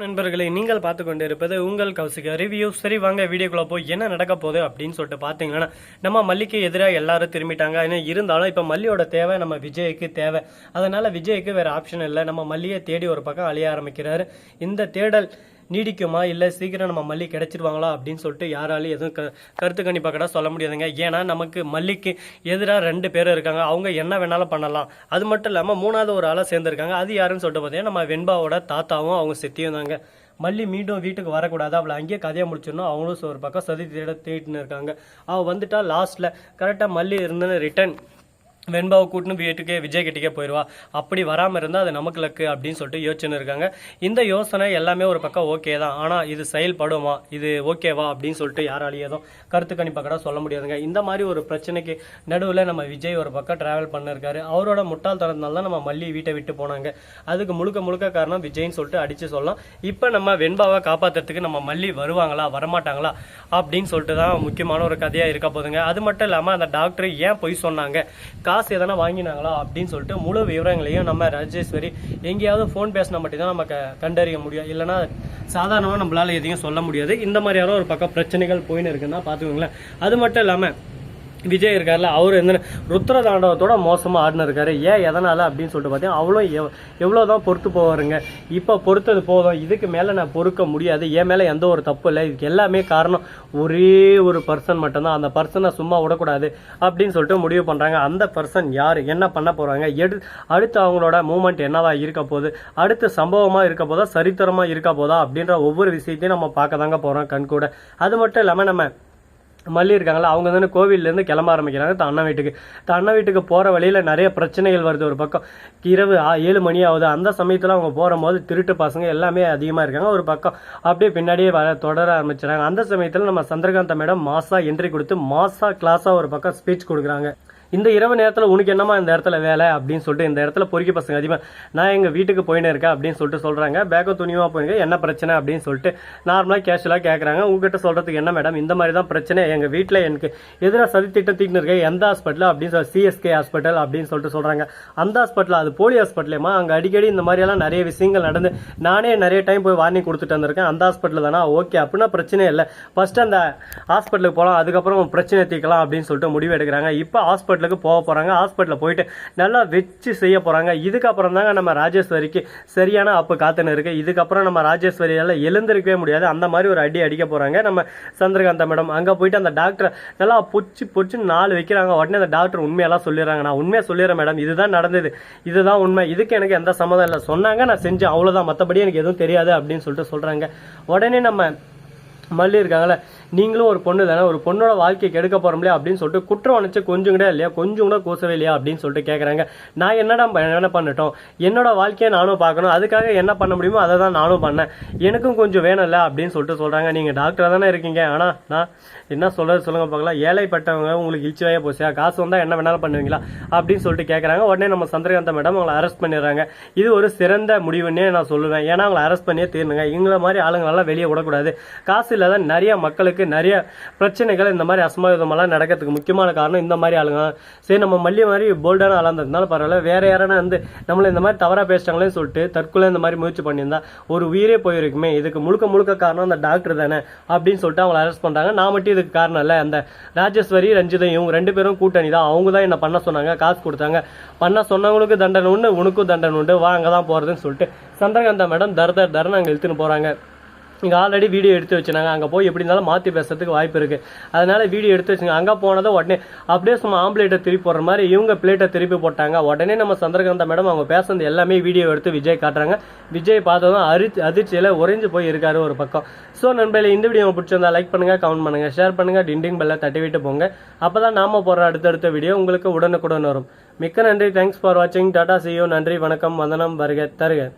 நண்பர்களை நீங்கள் பார்த்து கொண்டு இருப்பது உங்கள் கௌசிக ரிவ்யூ. சரி வாங்க வீடியோக்குள்ள போய் என்ன நடக்க போகுது அப்படின்னு சொல்லிட்டு பார்த்தீங்கன்னா நம்ம மல்லிக்கு எதிராக எல்லாரும் திரும்பிட்டாங்க. ஏன்னா இருந்தாலும் இப்போ மல்லியோட தேவை நம்ம விஜய்க்கு தேவை. அதனால விஜய்க்கு வேற ஆப்ஷன் இல்லை. நம்ம மல்லியை தேடி ஒரு பக்கம் அழிய ஆரம்பிக்கிறாரு. இந்த தேடல் நீடிக்குமா? இல்லை சீக்கிரம் நம்ம மல்லி கிடைச்சிருவாங்களா? அப்படின்னு சொல்லிட்டு யாராலையும் எதுவும் க கருத்து கணிப்பாக கூட சொல்ல முடியாதுங்க. ஏன்னா நமக்கு மல்லிக்கு எதிராக ரெண்டு பேர் இருக்காங்க. அவங்க என்ன வேணாலும் பண்ணலாம். அது மட்டும் இல்லாமல் மூணாவது ஒரு ஆளாக சேர்ந்துருக்காங்க. அது யாருன்னு சொல்லிட்டு பார்த்தீங்கன்னா நம்ம வெண்பாவோட தாத்தாவும் அவங்க சித்தியும் தாங்க. மல்லி மீண்டும் வீட்டுக்கு வரக்கூடாது. அவளை அங்கேயே கதையை முடிச்சிடணும். அவங்களும் ஒரு பக்கம் சதி தேட தேடின்னு இருக்காங்க. அவள் வந்துட்டா லாஸ்ட்டில் கரெக்டாக மல்லி இருந்தேன்னு ரிட்டன் வெண்பாவை கூட்டின்னு வீட்டுக்கே விஜய் கிட்டக்கே போயிடுவா அப்படி வராமல் இருந்தால் அது நமக்கு லக்கு அப்படின்னு சொல்லிட்டு யோசனை இருக்காங்க. இந்த யோசனை எல்லாமே ஒரு பக்கம் ஓகே தான். ஆனால் இது செயல்படுமா? இது ஓகேவா அப்படின்னு சொல்லிட்டு யாராலையும் எதுவும் கருத்து கணிப்பாக கூட சொல்ல முடியாதுங்க. இந்த மாதிரி ஒரு பிரச்சனைக்கு நடுவில் நம்ம விஜய் ஒரு பக்கம் ட்ராவல் பண்ணிருக்காரு. அவரோட முட்டாள்தனத்தினால தான் நம்ம மல்லி வீட்டை விட்டு போனாங்க. அதுக்கு முழுக்க முழுக்க காரணம் விஜய்னு சொல்லிட்டு அடித்து சொல்லலாம். இப்போ நம்ம வெண்பாவை காப்பாற்றுறதுக்கு நம்ம மல்லி வருவாங்களா? வரமாட்டாங்களா? அப்படின்னு சொல்லிட்டு தான் முக்கியமான ஒரு கதையாக இருக்க போதுங்க அது மட்டும் இல்லாமல் அந்த டாக்டர் ஏன் பொய் சொன்னாங்க? காசு எதனா வாங்கினாங்களா அப்படின்னு சொல்லிட்டு முழு விவரங்களையும் நம்ம ராஜேஸ்வரி எங்கேயாவது ஃபோன் பேசினா மட்டும்தான் நம்ம கண்டறிய முடியும். இல்லைன்னா சாதாரணமாக நம்மளால எதையும் சொல்ல முடியாது. இந்த மாதிரியான ஒரு பக்கம் பிரச்சனைகள் போயின்னு இருக்குன்னா பார்த்துக்கோங்களேன். அது மட்டும் இல்லாமல் விஜய் இருக்கார்ல அவர் என்ன ருத்ர தாண்டவத்தோட மோசமாக ஆடினிருக்காரு ஏன் எதனால் அப்படின்னு சொல்லிட்டு பார்த்தீங்கன்னா அவ்வளோ எவ் எவ்வளோ தான் பொறுத்து போவாருங்க. இப்போ பொறுத்தது போதும். இதுக்கு மேலே நான் பொறுக்க முடியாது. என் மேலே எந்த ஒரு தப்பு இல்லை. இதுக்கு எல்லாமே காரணம் ஒரே ஒரு பர்சன் மட்டும்தான். அந்த பர்சனை சும்மா விடக்கூடாது அப்படின்னு சொல்லிட்டு முடிவு பண்ணுறாங்க அந்த பர்சன் யார்? என்ன பண்ண போகிறாங்க எடு அடுத்து அவங்களோட மூமெண்ட் என்னவா இருக்க போகுது? அடுத்து சம்பவமாக இருக்க போதா? சரித்திரமாக இருக்க போதா? அப்படின்ற ஒவ்வொரு விஷயத்தையும் நம்ம பார்க்க தாங்க போகிறோம் கண்கூட அது மட்டும் இல்லாமல் நம்ம மல்லி இருக்காங்களா அவங்க தானே கோவில்லேருந்து கிளம்ப ஆரம்பிக்கிறாங்க தன் அண்ணன் வீட்டுக்கு. தன் அண்ணன் வீட்டுக்கு போகிற வழியில் நிறைய பிரச்சனைகள் வருது ஒரு பக்கம். இரவு ஆ- ஏழு மணி ஆகுது. அந்த சமயத்தில் அவங்க போகும்போது திருட்டு பசங்க எல்லாமே அதிகமாக இருக்காங்க ஒரு பக்கம். அப்படியே பின்னாடியே வர தொடர ஆரம்பிச்சிடுறாங்க அந்த சமயத்தில் நம்ம சந்திரகாந்த மேடம் மாசா என்ட்ரி கொடுத்து மாசா கிளாஸாக ஒரு பக்கம் ஸ்பீச் கொடுக்குறாங்க. இந்த இரவு நேரத்தில் உனக்கு என்னமா இந்த இடத்துல வேலை அப்படின்னு சொல்லிட்டு இந்த இடத்துல பொறுக்கி பசங்க அதிகமாக நான் எங்கள் வீட்டுக்கு போயின்னு இருக்கேன் அப்படின்னு சொல்லிட்டு சொல்கிறாங்க பேக்கை துணியமாக போயிருங்க என்ன பிரச்சனை அப்படின்னு சொல்லிட்டு நார்மலாக கேஷுவலாக கேட்குறாங்க உங்ககிட்ட சொல்கிறதுக்கு என்ன மேடம் இந்த மாதிரி தான் பிரச்சனை. எங்கள் வீட்டில் எனக்கு எதிராக சதி திட்டம் தீட்டின்னு இருக்கேன் எந்த ஹாஸ்பிட்டல் அப்படின்னு சொல்லி சிஎஸ்கே ஹாஸ்பிட்டல் அப்படின்னு சொல்லிட்டு சொல்கிறாங்க அந்த ஹாஸ்பிட்டல் அது போலி ஹாஸ்பிட்டலேமா அங்கே அடிக்கடி இந்த மாதிரியெல்லாம் நிறைய விஷயங்கள் நடந்து நானே நிறைய டைம் போய் வார்னிங் கொடுத்துட்டு வந்திருக்கேன். அந்த ஹாஸ்பிட்டல் தானா? ஓகே அப்படின்னா பிரச்சனை இல்லை. ஃபஸ்ட்டு அந்த ஹாஸ்பிட்டலுக்கு போகலாம் அதுக்கப்புறம் பிரச்சனை தீர்க்கலாம் அப்படின்னு சொல்லிட்டு முடிவு எடுக்கிறாங்க. இப்போ ஹாஸ்பிட்டல் ஹாஸ்பிட்டலுக்கு போக போகிறாங்க ஹாஸ்பிட்டலில் போயிட்டு நல்லா வச்சு செய்ய போகிறாங்க இதுக்கப்புறம் தாங்க நம்ம ராஜேஸ்வரிக்கு சரியான அப்பு காத்துன்னு இருக்குது இதுக்கப்புறம் நம்ம ராஜேஸ்வரியால் எழுந்திருக்கவே முடியாது. அந்த மாதிரி ஒரு அடி அடிக்க போகிறாங்க நம்ம சந்திரகாந்த மேடம். அங்கே போயிட்டு அந்த டாக்டரை நல்லா பொச்சு பொச்சு நாலு வைக்கிறாங்க. உடனே அந்த டாக்டர் உண்மையெல்லாம் சொல்லிடுறாங்க. நான் உண்மையாக சொல்லிடுறேன் மேடம். இதுதான் நடந்தது. இதுதான் உண்மை. இதுக்கு எனக்கு எந்த சம்மதம் இல்லை. சொன்னாங்க நான் செஞ்சேன். அவ்வளோதான் மற்றபடி எனக்கு எதுவும் தெரியாது அப்படின்னு சொல்லிட்டு சொல்கிறாங்க உடனே நம்ம மல்லி இருக்காங்களே நீங்களும் ஒரு பொண்ணு தானே ஒரு பொண்ணோட வாழ்க்கையை கெடுக்க போகிறோம்லையா அப்படின்னு சொல்லிட்டு குற்றம் அணைச்சு கொஞ்சம் கூட இல்லையா கொஞ்சம் கூட கூசவே இல்லையா அப்படின்னு சொல்லிட்டு கேட்குறாங்க நான் என்னடா ப- என்ன பண்ணட்டும்? என்னோட வாழ்க்கையை நானும் பார்க்கணும். அதுக்காக என்ன பண்ண முடியுமோ அதை தான் நானும் பண்ணேன். எனக்கும் கொஞ்சம் வேணும்ல அப்படின்னு சொல்லிட்டு சொல்கிறாங்க நீங்கள் டாக்டராக தானே இருக்கீங்க. ஆனால் நான் என்ன சொல்கிறது சொல்லுங்க பார்க்கலாம். ஏழைப்பட்டவங்க உங்களுக்கு இழிச்சுவையே போச்சியா? காசு வந்தால் என்ன வேணாலும் பண்ணுவீங்களா? அப்படின்னு சொல்லிட்டு கேட்குறாங்க உடனே நம்ம சந்திரகாந்த மேடம் அவங்களை அரெஸ்ட் பண்ணிடுறாங்க. இது ஒரு சிறந்த முடிவுன்னே நான் சொல்லுவேன். ஏன்னா அவங்களை அரெஸ்ட் பண்ணியே தீரணுங்க. இவங்கள மாதிரி ஆளுங்களெல்லாம் வெளியே விடக்கூடாது. காசு இல்லாத நிறைய மக்களுக்கு நிறைய பிரச்சனைகள் இந்த மாதிரி அசம்பாவிதமெல்லாம் நடக்கிறதுக்கு முக்கியமான காரணம் இந்த மாதிரி ஆளுங்க. சரி நம்ம மல்லி மாதிரி போல்டான ஆளாக இருந்ததுனால பரவாயில்ல. வேற யாரான வந்து நம்மளை இந்த மாதிரி தவறாக பேசிட்டாங்களேன்னு சொல்லிட்டு தற்கொலை இந்த மாதிரி முயற்சி பண்ணியிருந்தா ஒரு உயிரே போயிருக்குமே. இதுக்கு முழுக்க முழுக்க காரணம் அந்த டாக்டர் தானே அப்படின்னு சொல்லிட்டு அவங்களை அரெஸ்ட் பண்ணுறாங்க நான் மட்டும் இதுக்கு காரணம் இல்லை. அந்த ராஜேஸ்வரி ரஞ்சிதம் இவங்க ரெண்டு பேரும் கூட்டணி தான். அவங்க தான் என்ன பண்ண சொன்னாங்க? காசு கொடுத்தாங்க. பண்ண சொன்னவங்களுக்கு தண்டனை உண்டு உனக்கும் தண்டனை உண்டு. வா அங்கே தான் போகிறதுன்னு சொல்லிட்டு சந்திரகாந்தா மேடம் தர தர அங்கே இழுத்துன்னு போகிறாங்க இங்கே ஆல்ரெடி வீடியோ எடுத்து வச்சுனாங்க அங்கே போய் எப்படி இருந்தாலும் மாற்றி பேசுறதுக்கு வாய்ப்பு இருக்குது அதனால் வீடியோ எடுத்து வச்சுங்க அங்கே போனதும் உடனே அப்படியே சும்மா ஆம்ப்ளேட்டை திருப்பி போடுற மாதிரி இவங்க பிளேட்டை திருப்பி போட்டாங்க. உடனே நம்ம சந்திரகாந்தா மேடம் அவங்க பேசுனது எல்லாமே வீடியோ எடுத்து விஜய் காட்டுறாங்க. விஜய் பார்த்ததும் அரி அதிர்ச்சியில் உறைஞ்சு போய் இருக்காரு ஒரு பக்கம். ஸோ நண்பர்களே இந்த வீடியோ பிடிச்சிருந்தா லைக் பண்ணுங்க கமெண்ட் பண்ணுங்கள் ஷேர் பண்ணுங்கள் டிண்டிங் பெல்லை தட்டி விட்டு போங்க. அப்பதான் நாம போடுற அடுத்தடுத்த வீடியோ உங்களுக்கு உடனுக்குடன் வரும். மிக்க நன்றி. தேங்க்ஸ் ஃபார் வாட்சிங் டாடா சியோ நன்றி வணக்கம். வந்தனம் வருக தருக.